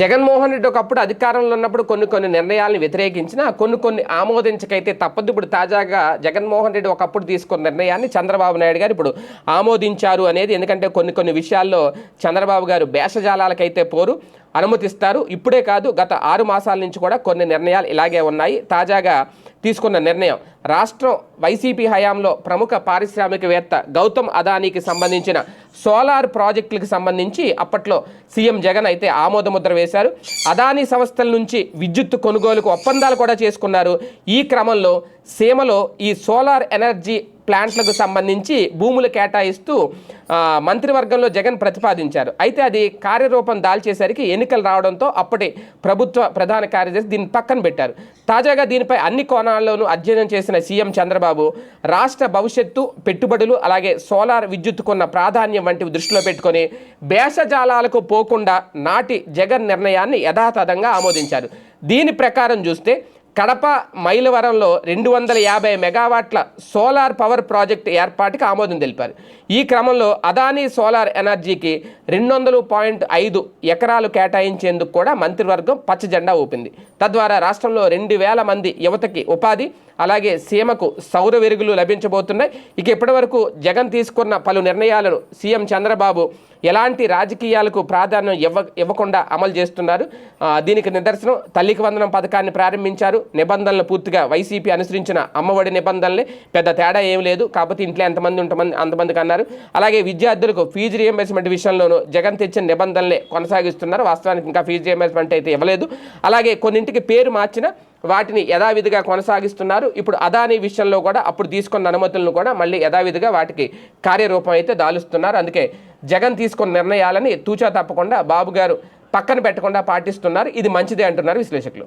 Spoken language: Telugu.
జగన్మోహన్ రెడ్డి ఒకప్పుడు అధికారంలో ఉన్నప్పుడు కొన్ని కొన్ని నిర్ణయాలను వ్యతిరేకించిన కొన్ని కొన్ని ఆమోదించకైతే తప్పదు. ఇప్పుడు తాజాగా జగన్మోహన్ రెడ్డి ఒకప్పుడు తీసుకున్న నిర్ణయాన్ని చంద్రబాబు నాయుడు గారు ఇప్పుడు ఆమోదించారు అనేది ఎందుకంటే కొన్ని కొన్ని విషయాల్లో చంద్రబాబు గారు భేషజాలకైతే పోరు అనుమతిస్తారు. ఇప్పుడే కాదు గత ఆరు మాసాల నుంచి కూడా కొన్ని నిర్ణయాలు ఇలాగే ఉన్నాయి. తాజాగా తీసుకున్న నిర్ణయం. రాష్ట్రం వైసీపీ హయాంలో ప్రముఖ పారిశ్రామికవేత్త గౌతమ్ అదానీకి సంబంధించిన సోలార్ ప్రాజెక్టులకు సంబంధించి అప్పట్లో సీఎం జగన్ అయితే ఆమోదముద్ర వేశారు. అదానీ సంస్థల నుంచి విద్యుత్ కొనుగోలుకు ఒప్పందాలు కూడా చేసుకున్నారు. ఈ క్రమంలో సీమలో ఈ సోలార్ ఎనర్జీ ప్లాంట్లకు సంబంధించి భూములు కేటాయిస్తూ మంత్రివర్గంలో జగన్ ప్రతిపాదించారు. అయితే అది కార్యరూపం దాల్చేసరికి ఎన్నికలు రావడంతో అప్పటి ప్రభుత్వ ప్రధాన కార్యదర్శి దీన్ని పక్కన పెట్టారు. తాజాగా దీనిపై అన్ని కోణాల్లోనూ అధ్యయనం చేసిన సీఎం చంద్రబాబు రాష్ట్ర భవిష్యత్తు పెట్టుబడులు అలాగే సోలార్ విద్యుత్తుకున్న ప్రాధాన్యం వంటివి దృష్టిలో పెట్టుకొని భేషజాలాలకు పోకుండా నాటి జగన్ నిర్ణయాన్ని యథాతథంగా ఆమోదించారు. దీని ప్రకారం చూస్తే కడప మైలవరంలో రెండు వందల యాభై మెగావాట్ల సోలార్ పవర్ ప్రాజెక్టు ఏర్పాటుకి ఆమోదం తెలిపారు. ఈ క్రమంలో అదానీ సోలార్ ఎనర్జీకి రెండు వందలు పాయింట్ ఐదు ఎకరాలు కేటాయించేందుకు కూడా మంత్రివర్గం పచ్చ జెండా ఊపింది. తద్వారా రాష్ట్రంలో రెండు వేల మంది యువతకి ఉపాధి అలాగే సీమకు సౌర వెరుగులు లభించబోతున్నాయి. ఇక ఇప్పటివరకు జగన్ తీసుకున్న పలు నిర్ణయాలను సీఎం చంద్రబాబు ఎలాంటి రాజకీయాలకు ప్రాధాన్యం ఇవ్వ ఇవ్వకుండా అమలు చేస్తున్నారు. దీనికి నిదర్శనం తల్లికి వందనం పథకాన్ని ప్రారంభించారు. నిబంధనలు పూర్తిగా వైసీపీ అనుసరించిన అమ్మఒడి నిబంధనలే. పెద్ద తేడా ఏం లేదు. కాకపోతే ఇంట్లో ఎంతమంది ఉంటమంది అంతమందికి అన్నారు. అలాగే విద్యార్థులకు ఫీజు రియంబర్స్మెంట్ విషయంలోనూ జగన్ తెచ్చిన నిబంధనలే కొనసాగిస్తున్నారు. వాస్తవానికి ఇంకా ఫీజు రియంబర్స్మెంట్ అయితే ఇవ్వలేదు. అలాగే కొన్నింటికి పేరు మార్చిన వాటిని యథావిధిగా కొనసాగిస్తున్నారు. ఇప్పుడు అదానీ విషయంలో కూడా అప్పుడు తీసుకున్న అనుమతులను కూడా మళ్ళీ యథావిధిగా వాటికి కార్యరూపం అయితే దాలుస్తున్నారు. అందుకే జగన్ తీసుకున్న నిర్ణయాలని తూచా తప్పకుండా బాబు గారు పక్కన పెట్టకుండా పాటిస్తున్నారు. ఇది మంచిదే అంటున్నారు విశ్లేషకులు.